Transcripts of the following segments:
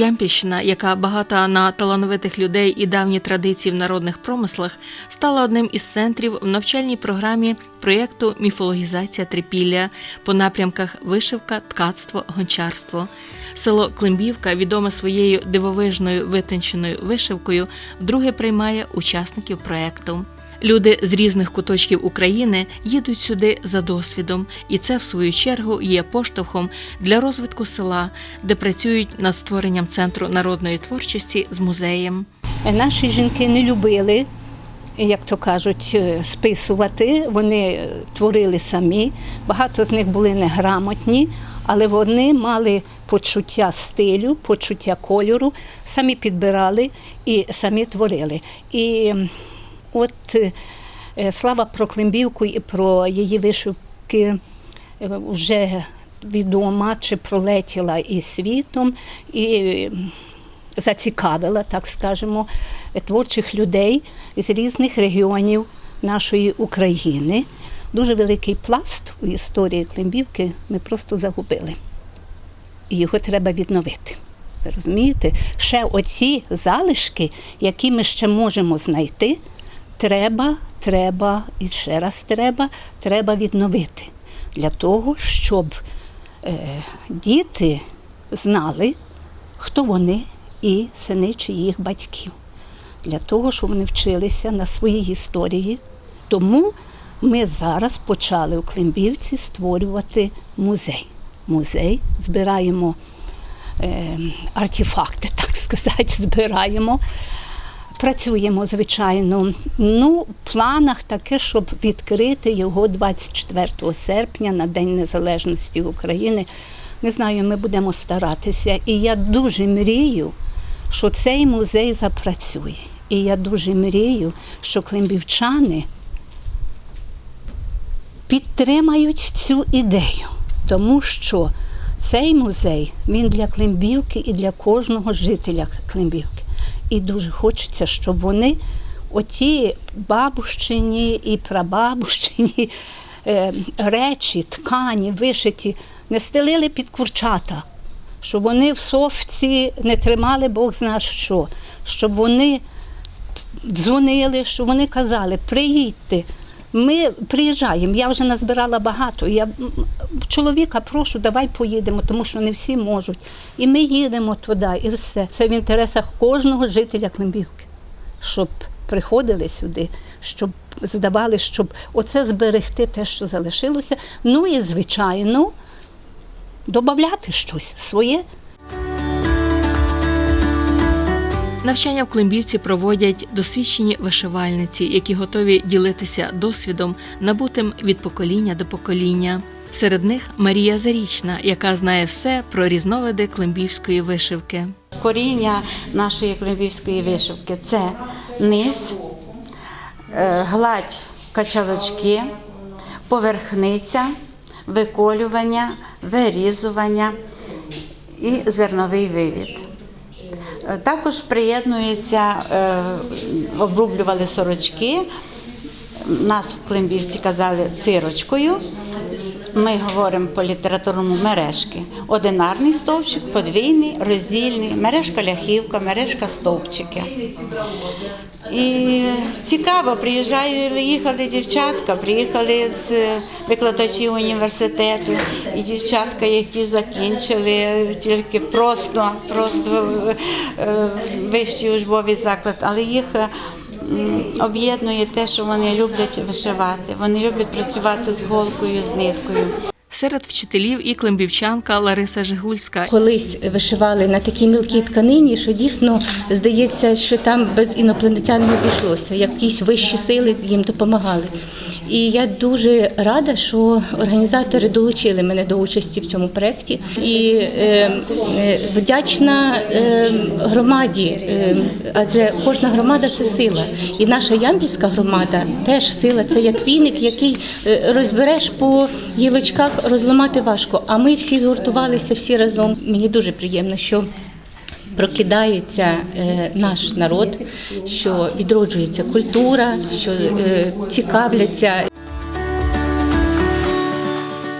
Ямпільщина, яка багата на талановитих людей і давні традиції в народних промислах, стала одним із центрів в навчальній програмі проєкту Міфологізація трипілля по напрямках вишивка, ткацтво, гончарство. Село Климбівка, відоме своєю дивовижною витонченою вишивкою, вдруге приймає учасників проєкту. Люди з різних куточків України їдуть сюди за досвідом, і це, в свою чергу, є поштовхом для розвитку села, де працюють над створенням центру народної творчості з музеєм. Наші жінки не любили, як то кажуть, е, списувати. Вони е, творили самі. Багато з них були неграмотні, але вони мали почуття стилю, почуття кольору, самі підбирали і самі творили. І от е, е, слава про Климбівку і про її вишивки вже відома чи пролетіла і світом. І зацікавила, так скажемо, творчих людей з різних регіонів нашої України. Дуже великий пласт у історії Климбівки ми просто загубили. І його треба відновити. Ви розумієте? Ще оці залишки, які ми ще можемо знайти, треба, треба і ще раз треба, треба відновити для того, щоб е, діти знали, хто вони і сини чиїх батьків. Для того, щоб вони вчилися на своїй історії. Тому ми зараз почали у Климбівці створювати музей. Музей збираємо е, артефакти, так сказати, збираємо. Працюємо, звичайно. Ну, в планах таке, щоб відкрити його 24 серпня на День Незалежності України. Не знаю, ми будемо старатися. І я дуже мрію, що цей музей запрацює. І я дуже мрію, що климбівчани підтримають цю ідею, тому що цей музей він для Климбівки і для кожного жителя Климбівки. І дуже хочеться, щоб вони, оті бабущині і прабабущині е, речі, ткані, вишиті, не стелили під курчата, щоб вони в совці не тримали Бог зна що, щоб вони дзвонили, щоб вони казали, приїдьте. Ми приїжджаємо, я вже назбирала багато. Я чоловіка прошу, давай поїдемо, тому що не всі можуть. І ми їдемо туди, і все. Це в інтересах кожного жителя Климбівки, щоб приходили сюди, щоб здавали, щоб оце зберегти те, що залишилося. Ну і звичайно, додати щось своє. Навчання в Климбівці проводять досвідчені вишивальниці, які готові ділитися досвідом, набутим від покоління до покоління. Серед них Марія Зарічна, яка знає все про різновиди климбівської вишивки. Коріння нашої климбівської вишивки це низ, е, гладь качалочки, поверхниця, виколювання, вирізування і зерновий вивід. Також приєднується, е, обрублювали сорочки. Нас в Климбівці казали цирочкою. Ми говоримо по літературному мережки. Одинарний стовпчик, подвійний, роздільний, мережка ляхівка, мережка стовпчики. І цікаво, приїжджали, їхали дівчатка, приїхали з викладачів університету, і дівчатка, які закінчили тільки просто, просто е, вищий учбовий заклад, але їх об'єднує те, що вони люблять вишивати. Вони люблять працювати з голкою, з ниткою. Серед вчителів і климбівчанка Лариса Жигульська. Колись вишивали на такій мілкій тканині, що дійсно здається, що там без інопланетян не обійшлося, якісь вищі сили їм допомагали. І я дуже рада, що організатори долучили мене до участі в цьому проєкті. І е, е, вдячна е, громаді, е, адже кожна громада це сила. І наша ямпільська громада теж сила. Це як віник, який е, розбереш по гілочках, розламати важко. А ми всі згуртувалися всі разом. Мені дуже приємно, що прокидається е, наш народ, що відроджується культура, що е, цікавляться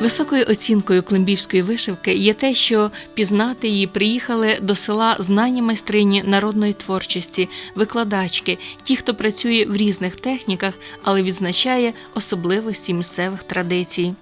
Високою оцінкою климбівської вишивки є те, що пізнати її приїхали до села знані майстрині народної творчості, викладачки, ті, хто працює в різних техніках, але відзначає особливості місцевих традицій.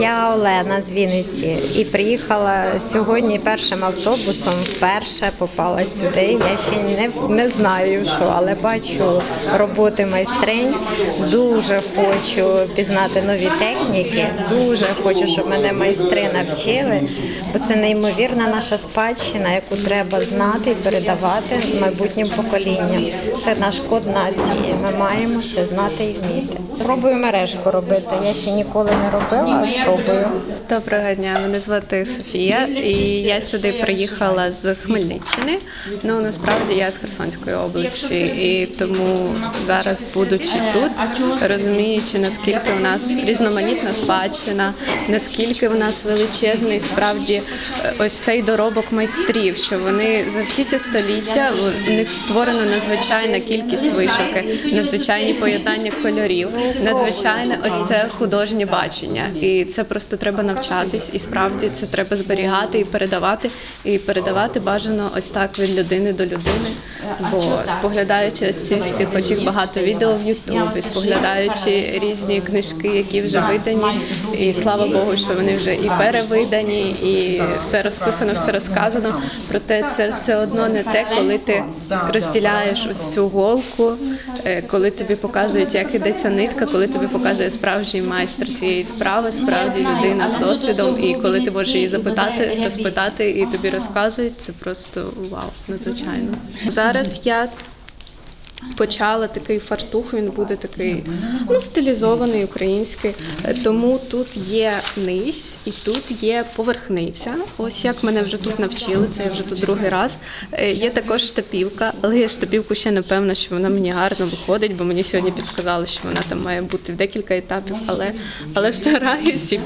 Я Олена з Вінниці і приїхала сьогодні першим автобусом. Вперше попала сюди. Я ще не, не знаю, що, але бачу роботи майстринь. Дуже хочу пізнати нові техніки. Дуже хочу, щоб мене майстри навчили, бо це неймовірна наша спадщина, яку треба знати і передавати майбутнім поколінням. Це наш код нації. Ми маємо це знати і вміти. Пробую мережку робити. Я ще ніколи не робила. Пробую. Доброго дня, мене звати Софія, і я сюди приїхала з Хмельниччини. Ну насправді я з Херсонської області, і тому зараз, будучи тут, розуміючи наскільки у нас різноманітна спадщина, наскільки у нас величезний справді ось цей доробок майстрів, що вони за всі ці століття у них створена надзвичайна кількість вишивки, надзвичайні поєднання кольорів, надзвичайне ось це художнє бачення. І це просто треба навчатись, і справді це треба зберігати і передавати, і передавати бажано ось так від людини до людини. Бо споглядаючи ось ці всі, хоч їх багато відео в Ютубі, споглядаючи різні книжки, які вже видані, і слава Богу, що вони вже і перевидані, і все розписано, все розказано. Проте це все одно не те, коли ти розділяєш ось цю голку, е, коли тобі показують, як ідеться нитка, коли тобі показує справжній майстер цієї справи, справді людина з досвідом, і коли ти можеш її запитати, розпитати, і тобі розказують, це просто вау, надзвичайно. Зараз я почала такий фартух, він буде такий ну, стилізований, український. Тому тут є низ і тут є поверхниця. Ось як мене вже тут навчили, це я вже тут другий раз. Е, Є також штапівка, але я штапівку ще не певна, що вона мені гарно виходить, бо мені сьогодні підсказали, що вона там має бути в декілька етапів, але, але стараюсь і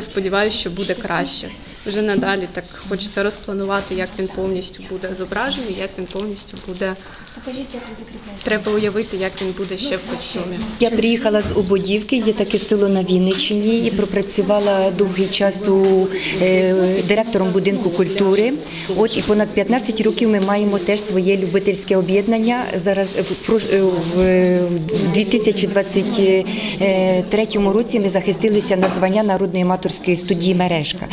сподіваюся, що буде краще. Вже надалі так хочеться розпланувати, як він повністю буде зображений, як він повністю буде. Треба уявити, як він буде ще в костюмі. Я приїхала з Ободівки, є таке село на Вінниччині і пропрацювала довгий час у, е, директором будинку культури. От і понад 15 років ми маємо теж своє любительське об'єднання. Зараз в, е, в, в 2023 році ми захистилися на звання народної аматорської студії Мережка.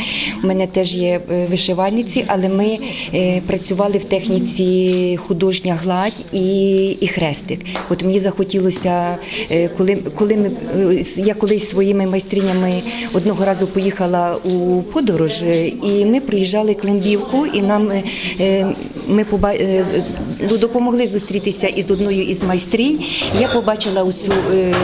У мене теж є е, вишивальниці, але ми е, працювали в техніці художня гладь і, і хрестик. От мені захотілося, е, коли, коли ми я колись своїми майстринями одного разу поїхала у подорож, е, і ми приїжджали Климбівку, і нам е, ми поба... ну, допомогли зустрітися із одною із майстринь. Я побачила оцю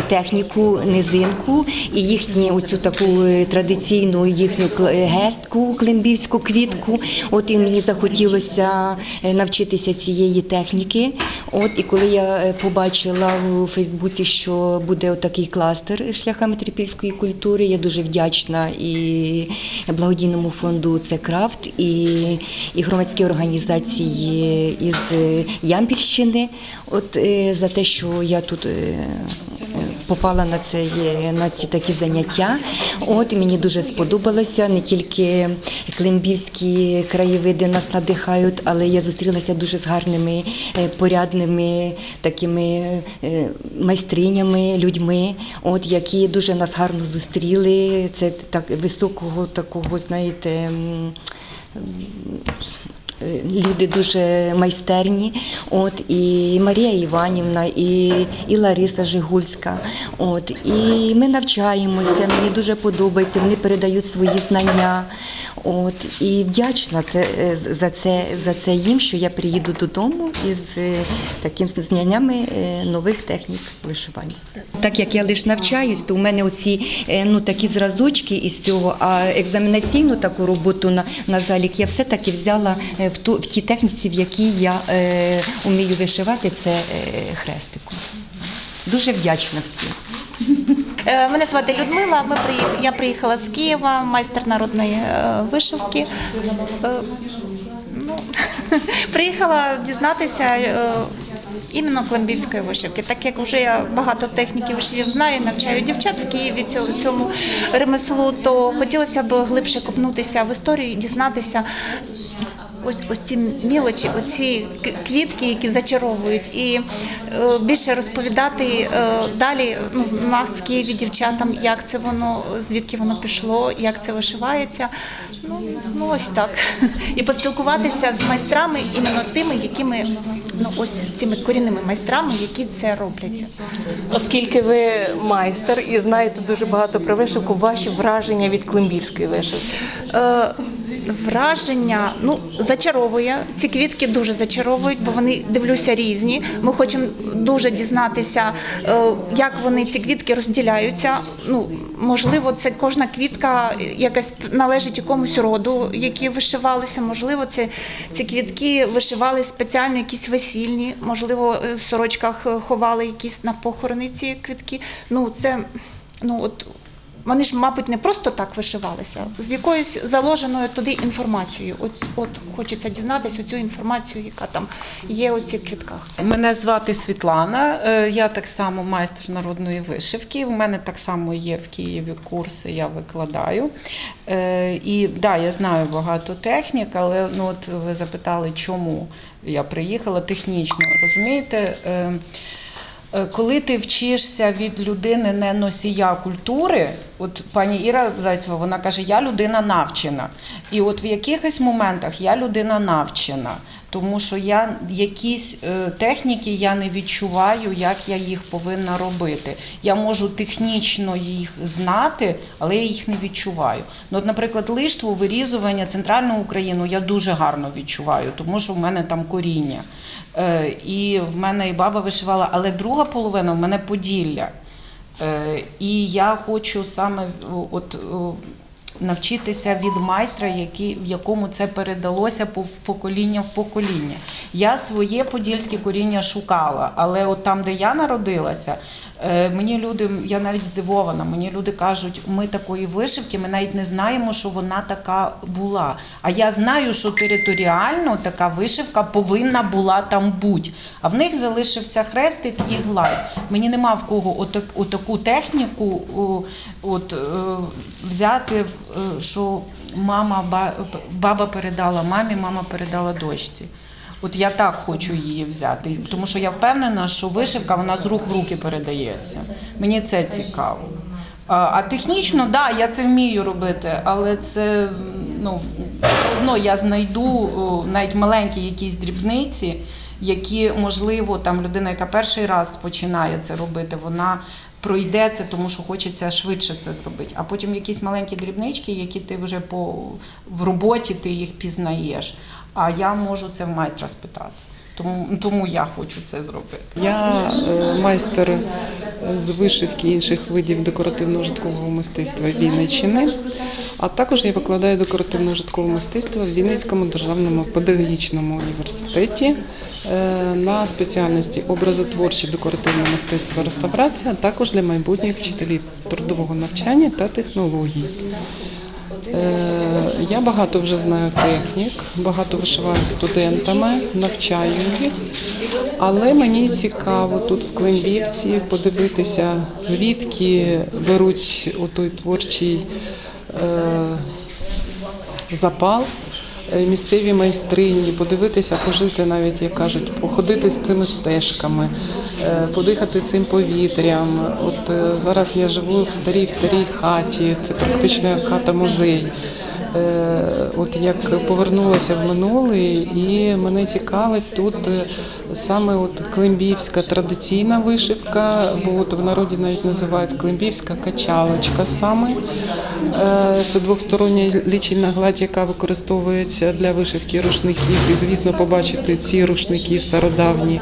техніку, низинку і їхню оцю таку традиційну їхню гестку, климбівську квітку. От і мені захотілося навчитися цієї техніки. От і коли я е, побачила в Фейсбуці, що буде отакий кластер шляхами трипільської культури, я дуже вдячна і благодійному фонду це крафт, і, і громадські організації із е, Ямпільщини. От е, за те, що я тут. Попала на це на ці такі заняття. От мені дуже сподобалося. Не тільки климбівські краєвиди нас надихають, але я зустрілася дуже з гарними, порядними такими е, майстринями, людьми, от які дуже нас гарно зустріли. Це так високого такого, знаєте. Е, Люди дуже майстерні, от і Марія Іванівна, і, і Лариса Жигульська. От і ми навчаємося. Мені дуже подобається. Вони передають свої знання. От і вдячна це е, за це за це їм, що я приїду додому із е, таким знаннями е, нових технік вишивання. Так як я лише навчаюсь, то у мене е, ну такі зразочки із цього, а екзаменаційну таку роботу на, на залік я все таки взяла в ту в тій техніці, в якій я е, вмію вишивати, це хрестиком. Дуже вдячна всім. Е, Мене звати Людмила. Ми. Я приїхала з Києва, майстер народної е, вишивки. Е, Ну, приїхала дізнатися, іменно клембівської вишивки. Так як вже я багато техніків вишивів знаю, навчаю дівчат в Києві цьому ремеслу, то хотілося б глибше копнутися в історію і дізнатися. Ось ось ці мілочі, оці квітки, які зачаровують, і е, більше розповідати е, далі ну, в нас в Києві дівчатам, як це воно, звідки воно пішло, як це вишивається. Ну, ну ось так. І поспілкуватися з майстрами, іменно тими, якими ну ось цими корінними майстрами, які це роблять. Оскільки ви майстер і знаєте дуже багато про вишивку, ваші враження від климбівської вишивки? Е, враження ну зачаровує. Ці квітки дуже зачаровують, бо вони дивлюся різні. Ми хочемо дуже дізнатися, е, як вони ці квітки розділяються. Ну можливо, це кожна квітка якась належить якомусь роду, які вишивалися. Можливо, це ці квітки вишивали спеціально якісь весільні. Можливо, е, в сорочках е, ховали якісь на похорони ці квітки. Ну це ну от. Вони ж, мабуть, не просто так вишивалися, з якоюсь заложеною туди інформацією. От, от хочеться дізнатися цю інформацію, яка там є у цих квітках. Мене звати Світлана. е, Я так само майстер народної вишивки. У мене так само є в Києві курси, я викладаю. Е, І да, я знаю багато технік, але ну от ви запитали, чому я приїхала технічно. Розумієте? Е, Коли ти вчишся від людини не носія культури, от пані Іра Зайцева, вона каже, я людина навчена. І от в якихось моментах я людина навчена, тому що я якісь е, техніки я не відчуваю, як я їх повинна робити. Я можу технічно їх знати, але я їх не відчуваю. Ну, от, наприклад, лиштву, вирізування, центральну Україну я дуже гарно відчуваю, тому що в мене там коріння. Е, і в мене і баба вишивала, але друга половина в мене Поділля. Е, І я хочу саме от навчитися від майстра, який, в якому це передалося в покоління в покоління. Я своє подільське коріння шукала, але от там, де я народилася, е, мені люди, я навіть здивована, мені люди кажуть, ми такої вишивки, ми навіть не знаємо, що вона така була. А я знаю, що територіально така вишивка повинна була там бути. А в них залишився хрестик і гладь. Мені нема в кого отак, отаку техніку от, е, взяти, е, що мама, баба передала мамі, мама передала дочці. От я так хочу її взяти, тому що я впевнена, що вишивка вона з рук в руки передається. Мені це цікаво. А, технічно, да, я це вмію робити, але це ну, одно я знайду навіть маленькі якісь дрібниці, які, можливо, там людина, яка перший раз починає це робити, вона пройде це, тому що хочеться швидше це зробити. А потім якісь маленькі дрібнички, які ти вже по в роботі ти їх пізнаєш. А я можу це в майстра спитати. Тому, тому я хочу це зробити. Я е, майстер з вишивки інших видів декоративно-житкового мистецтва Вінниччини, а також я викладаю декоративно-житкове мистецтво в Вінницькому державному педагогічному університеті на спеціальності образотворче декоративне мистецтво реставрація, а також для майбутніх вчителів трудового навчання та технологій. Е, Я багато вже знаю технік, багато вишиваю студентами, навчаю їх. Але мені цікаво тут в Климбівці подивитися, звідки беруть отой творчий е, запал е, місцеві майстрині, подивитися, пожити навіть, як кажуть, походити з цими стежками, е, подихати цим повітрям. От е, зараз я живу в старій в старій хаті, це практично як хата-музей. Е, От як повернулася в минуле, і мене цікавить тут е, саме от климбівська традиційна вишивка, бо от в народі навіть називають климбівська качалочка саме. Е, Це двостороння лічильна гладь, яка використовується для вишивки рушників. І, звісно, побачити ці рушники стародавні,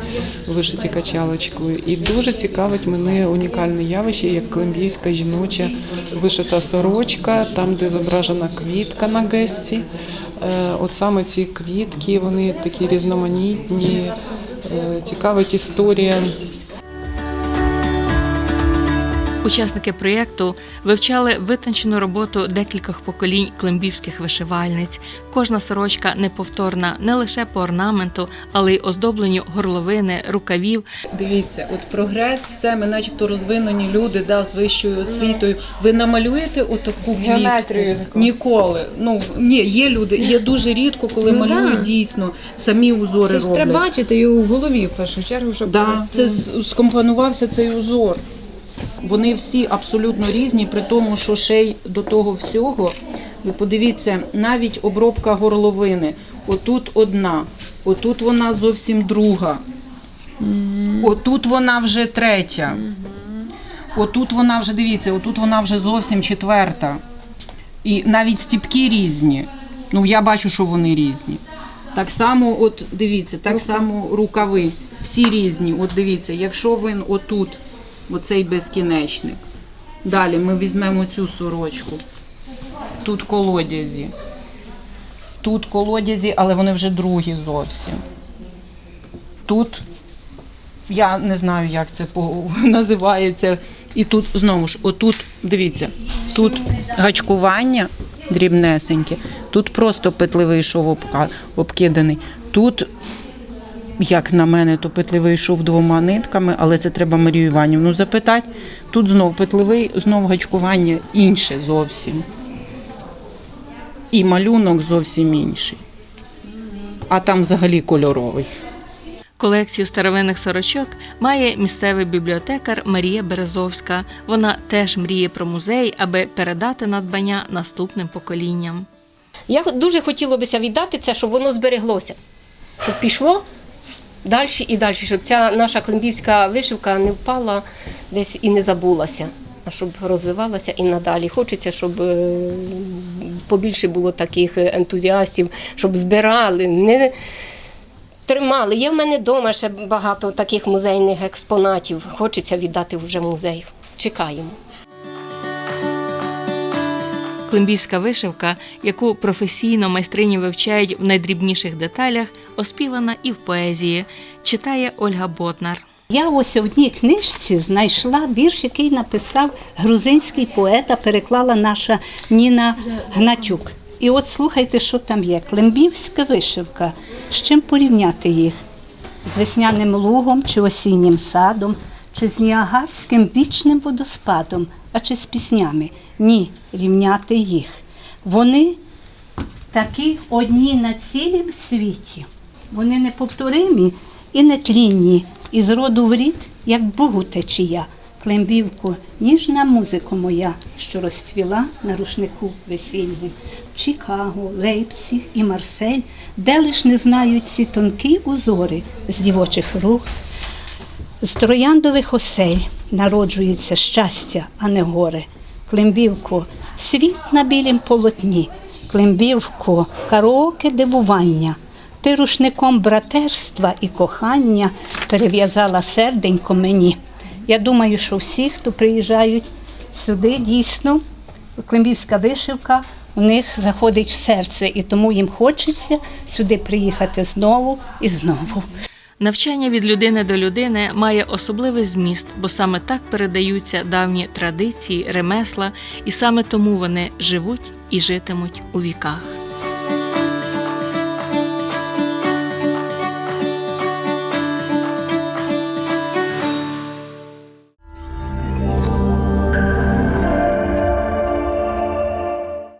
вишиті качалочкою. І дуже цікавить мене унікальне явище, як климбівська жіноча вишита сорочка, там, де зображена квітка на гесті. Е, От саме ці квітки, вони такі різноманітні, е, цікавить історія Учасники проєкту вивчали витончену роботу декількох поколінь климбівських вишивальниць. Кожна сорочка неповторна не лише по орнаменту, але й оздобленню горловини, рукавів. Дивіться, от прогрес, все, ми начебто розвинені люди да, з вищою освітою. Ви намалюєте отаку Геометрію? Ніколи. Ну ні, є люди, є дуже рідко, коли Ну, малюють да. дійсно самі узори Це ж роблять. треба бачити його в голові в першу чергу, щоб Да, це скомпонувався цей узор. Вони всі абсолютно різні, при тому, що ще й до того всього, ви подивіться, навіть обробка горловини. Отут одна, отут вона зовсім друга. Отут вона вже третя. Отут вона вже, дивіться, отут вона вже зовсім четверта. І навіть стіпки різні. Ну, я бачу, що вони різні. Так само, от дивіться, так само рукави. Всі різні. От дивіться, якщо він отут, оцей безкінечник. Далі ми візьмемо цю сорочку. Тут колодязі. Тут колодязі, але вони вже другі зовсім. Тут я не знаю, як це називається. І тут знову ж, отут, дивіться, тут гачкування дрібнесеньке, тут просто петливий шов обкиданий. Тут, як на мене, то петливий шов двома нитками, але це треба Марію Іванівну запитати. Тут знов петливий, знов гачкування інше зовсім. І малюнок зовсім інший. А там взагалі кольоровий. Колекцію старовинних сорочок має місцевий бібліотекар Марія Березовська. Вона теж мріє про музей, аби передати надбання наступним поколінням. Я дуже хотіла бися віддати це, щоб воно збереглося, щоб пішло далі і далі, щоб ця наша климбівська вишивка не впала десь і не забулася, а щоб розвивалася і надалі. Хочеться, щоб е, побільше було таких ентузіастів, щоб збирали, не тримали. Є в мене вдома ще багато таких музейних експонатів. Хочеться віддати вже в музей. Чекаємо. Климбівська вишивка, яку професійно майстрині вивчають в найдрібніших деталях, оспівана і в поезії, читає Ольга Ботнар. Я ось у одній книжці знайшла вірш, який написав грузинський поет, а переклала наша Ніна Гнатюк. І от слухайте, що там є. Клембівська вишивка. З чим порівняти їх? З весняним лугом чи осіннім садом, чи з Ніагарським вічним водоспадом, а чи з піснями? Ні, рівняти їх. Вони такі одні на цілім світі. Вони неповторимі і нетлінні, і з роду в рід, як Богу течія. Клембівко, ніжна музико моя, що розцвіла на рушнику весільним. Чикаго, Лейпціг і Марсель, де лиш не знають ці тонкі узори з дівочих рук, з трояндових осель народжується щастя, а не горе. Клембівко, світ на білім полотні, Клембівко, караоке дивування. Ти рушником братерства і кохання перев'язала серденько мені. Я думаю, що всі, хто приїжджають сюди, дійсно, клембівська вишивка у них заходить в серце, і тому їм хочеться сюди приїхати знову і знову. Навчання від людини до людини має особливий зміст, бо саме так передаються давні традиції, ремесла, і саме тому вони живуть і житимуть у віках.